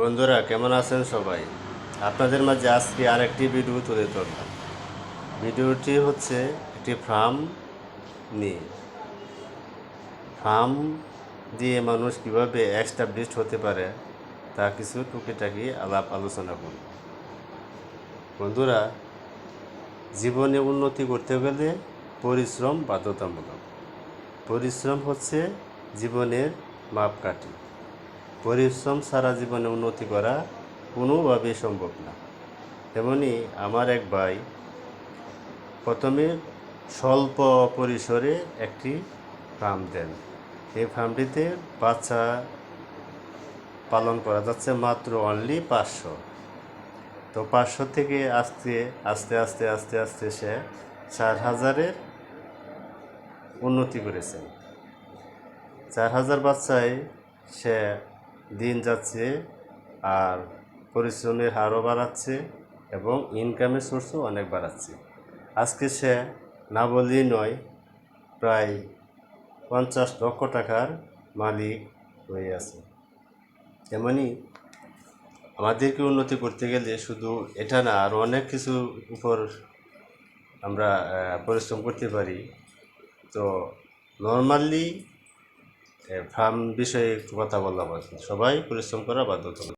বন্ধুরা, কেমন আছেন সবাই? আপনাদের মাঝে আজকে আরেকটি ভিডিও তুলে ধরলাম। ভিডিওটি হচ্ছে একটি ফার্ম নিয়ে। ফার্ম দিয়ে মানুষ কীভাবে এস্টাবলিশড হতে পারে, তা কিছু টুকিটাকি আলাপ আলোচনা করব। বন্ধুরা, জীবনে উন্নতি করতে গেলে পরিশ্রম বাধ্যতামূলক। পরিশ্রম হচ্ছে জীবনের মাপকাঠি। পরিশ্রম সারা জীবনে উন্নতি করা কোনোভাবেই সম্ভব না। তেমনি আমার এক ভাই প্রথমে স্বল্প পরিসরে একটি ফার্ম দেন। এই ফার্মটিতে বাচ্চা পালন করা যাচ্ছে মাত্র অনলি পাঁচশো। তো পাঁচশো থেকে আস্তে আস্তে আস্তে আস্তে আস্তে সে চার হাজারের উন্নতি করেছেন। চার হাজার বাচ্চায় সে দিন যাচ্ছে আর পরিশ্রমের হারও বাড়াচ্ছে এবং ইনকামের সোর্সও অনেক বাড়াচ্ছে। আজকে সে না বললেই নয়, প্রায় পঞ্চাশ লক্ষ টাকার মালিক হয়ে আছে। এমনই আমাদেরকে উন্নতি করতে গেলে শুধু এটা না, আরও অনেক কিছু উপর আমরা পরিশ্রম করতে পারি। তো নর্মালি ফার্ম বিষয়ে একটু কথা বললাম সবাই পরিশ্রম করা বাধ্যতামূলক।